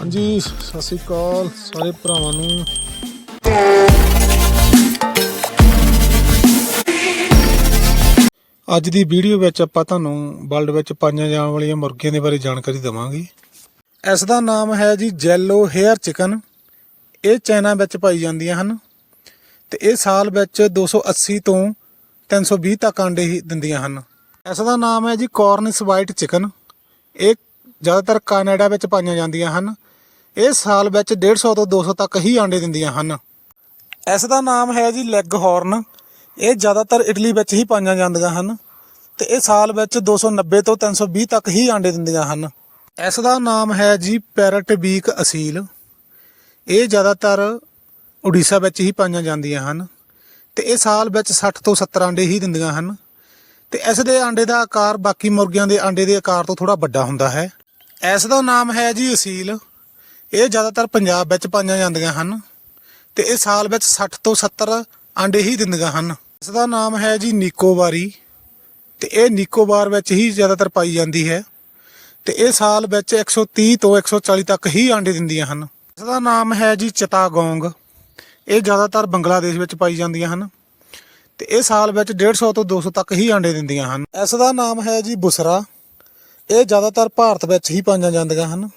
ਹਾਂਜੀ, ਸਤਿ ਸ਼੍ਰੀ ਅਕਾਲ ਸਾਰੇ ਭਰਾਵਾਂ ਨੂੰ। ਅੱਜ ਦੀ ਵੀਡੀਓ ਵਿੱਚ ਆਪਾਂ ਤੁਹਾਨੂੰ ਵਰਲਡ ਵਿੱਚ ਪਾਈਆਂ ਜਾਣ ਵਾਲੀਆਂ ਮੁਰਗੀਆਂ ਦੇ ਬਾਰੇ ਜਾਣਕਾਰੀ ਦੇਵਾਂਗੇ। ਇਸ ਦਾ ਨਾਮ ਹੈ ਜੀ ਜੈਲੋ ਹੇਅਰ ਚਿਕਨ। ਇਹ ਚਾਈਨਾ ਵਿੱਚ ਪਾਈ ਜਾਂਦੀਆਂ ਹਨ ਤੇ ਇਹ ਸਾਲ ਵਿੱਚ 280 ਤੋਂ 320 ਤੱਕ ਆਂਡੇ ਹੀ ਦਿੰਦੀਆਂ ਹਨ। ਇਸ ਦਾ ਨਾਮ ਹੈ ਜੀ ਕਾਰਨਿਸ ਵਾਈਟ ਚਿਕਨ। ਇਹ ਜ਼ਿਆਦਾਤਰ ਕੈਨੇਡਾ ਵਿੱਚ ਪਾਈਆਂ ਜਾਂਦੀਆਂ ਹਨ ਇਹ ਸਾਲ ਵਿੱਚ 150 ਤੋਂ 200 ਤੱਕ ਹੀ ਆਂਡੇ ਦਿੰਦੀਆਂ ਹਨ। ਇਸ ਦਾ ਨਾਮ ਹੈ ਜੀ ਲੈਗ ਹਾਰਨ ਇਹ ਜ਼ਿਆਦਾਤਰ ਇਟਲੀ ਵਿੱਚ ਹੀ ਪਾਈਆਂ ਜਾਂਦੀਆਂ ਹਨ ਤੇ ਇਹ ਸਾਲ ਵਿੱਚ 290 ਤੋਂ 320 ਤੱਕ ਹੀ ਆਂਡੇ ਦਿੰਦੀਆਂ ਹਨ। ਇਸ ਦਾ ਨਾਮ ਹੈ ਜੀ ਪੈਰਟ ਬੀਕ ਅਸੀਲ ਇਹ ਜ਼ਿਆਦਾਤਰ ਉੜੀਸਾ ਵਿੱਚ ਹੀ ਪਾਈਆਂ ਜਾਂਦੀਆਂ ਹਨ ਤੇ ਇਹ ਸਾਲ ਵਿੱਚ 60 ਤੋਂ 70 ਆਂਡੇ ਹੀ ਦਿੰਦੀਆਂ ਹਨ। ਤੇ ਇਸ ਦੇ ਆਂਡੇ ਦਾ ਆਕਾਰ ਬਾਕੀ ਮੁਰਗਿਆਂ ਦੇ ਆਂਡੇ ਦੇ ਆਕਾਰ ਤੋਂ ਥੋੜਾ ਵੱਡਾ ਹੁੰਦਾ ਹੈ। ਇਸ ਦਾ ਨਾਮ ਹੈ ਜੀ ਅਸੀਲ ਇਹ ਜ਼ਿਆਦਾਤਰ ਪੰਜਾਬ ਵਿੱਚ ਪਾਈਆਂ ਜਾਂਦੀਆਂ ਹਨ ਤੇ ਇਹ ਸਾਲ ਵਿੱਚ 60 ਤੋਂ 70 ਆਂਡੇ ਹੀ ਦਿੰਦੀਆਂ ਹਨ। ਇਸ ਦਾ ਨਾਮ ਹੈ ਜੀ ਨਿਕੋਬਾਰੀ ਤੇ ਇਹ ਨਿਕੋਬਾਰ ਵਿੱਚ ਹੀ ਜ਼ਿਆਦਾਤਰ ਪਾਈ ਜਾਂਦੀ ਹੈ ਤੇ ਇਹ ਸਾਲ ਵਿੱਚ 130 ਤੋਂ 140 ਤੱਕ ਹੀ ਆਂਡੇ ਦਿੰਦੀਆਂ ਹਨ। ਇਸ ਦਾ ਨਾਮ ਹੈ ਜੀ ਚਿਤਾਗੋਂਗ। ਇਹ ਜ਼ਿਆਦਾਤਰ ਬੰਗਲਾਦੇਸ਼ ਵਿੱਚ ਪਾਈ ਜਾਂਦੀਆਂ ਹਨ ਤੇ ਇਹ ਸਾਲ ਵਿੱਚ 150 ਤੋਂ 200 ਤੱਕ ਹੀ ਆਂਡੇ ਦਿੰਦੀਆਂ ਹਨ। ਇਸ ਦਾ ਨਾਮ ਹੈ ਜੀ ਬੁਸਰਾ। ਇਹ ਜ਼ਿਆਦਾਤਰ ਭਾਰਤ ਵਿੱਚ ਹੀ ਪਾਈਆਂ ਜਾਂਦੀਆਂ ਹਨ।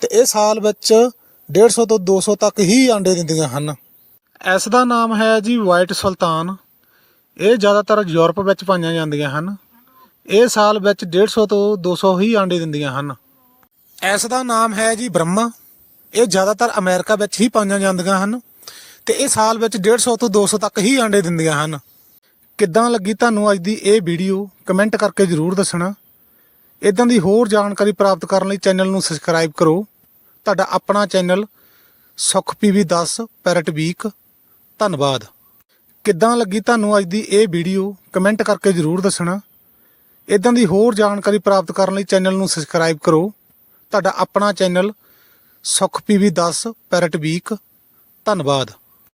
ਤੇ ਇਹ ਸਾਲ ਵਿੱਚ 150 ਤੋਂ 200 ਤੱਕ ਹੀ ਆਂਡੇ ਦਿੰਦੀਆਂ ਹਨ। ਇਸ ਦਾ ਨਾਮ ਹੈ ਜੀ ਵਾਈਟ ਸੁਲਤਾਨ। ਇਹ ਜ਼ਿਆਦਾਤਰ ਯੂਰਪ ਵਿੱਚ ਪਾਈਆਂ ਜਾਂਦੀਆਂ ਹਨ। ਇਹ ਸਾਲ ਵਿੱਚ 150 ਤੋਂ 200 ਹੀ ਆਂਡੇ ਦਿੰਦੀਆਂ ਹਨ। ਇਸ ਦਾ ਨਾਮ ਹੈ ਜੀ ਬ੍ਰਹਮਾ। ਇਹ ਜ਼ਿਆਦਾਤਰ ਅਮਰੀਕਾ ਵਿੱਚ ਹੀ ਪਾਈਆਂ ਜਾਂਦੀਆਂ ਹਨ ਤੇ ਇਹ ਸਾਲ ਵਿੱਚ 150 ਤੋਂ 200 ਤੱਕ ਹੀ ਆਂਡੇ ਦਿੰਦੀਆਂ ਹਨ। ਕਿੱਦਾਂ ਲੱਗੀ ਤੁਹਾਨੂੰ ਅੱਜ ਦੀ ਇਹ ਵੀਡੀਓ? ਕਮੈਂਟ ਕਰਕੇ ਜਰੂਰ ਦੱਸਣਾ। ਇਦਾਂ ਦੀ ਹੋਰ ਜਾਣਕਾਰੀ ਪ੍ਰਾਪਤ ਕਰਨ ਲਈ ਚੈਨਲ ਨੂੰ ਸਬਸਕ੍ਰਾਈਬ ਕਰੋ। ਤੁਹਾਡਾ ਆਪਣਾ ਚੈਨਲ ਸੁਖ ਪੀਵੀ 10 ਪੈਰਟ ਵੀਕ। ਧੰਨਵਾਦ। ਕਿੱਦਾਂ ਲੱਗੀ ਤੁਹਾਨੂੰ ਅੱਜ ਦੀ ਇਹ ਵੀਡੀਓ? ਕਮੈਂਟ ਕਰਕੇ ਜਰੂਰ ਦੱਸਣਾ। ਇਦਾਂ ਦੀ ਹੋਰ ਜਾਣਕਾਰੀ ਪ੍ਰਾਪਤ ਕਰਨ ਲਈ ਚੈਨਲ ਨੂੰ ਸਬਸਕ੍ਰਾਈਬ ਕਰੋ। ਤੁਹਾਡਾ ਆਪਣਾ ਚੈਨਲ ਸੁਖ ਪੀਵੀ 10 ਪੈਰਟ ਵੀਕ। ਧੰਨਵਾਦ।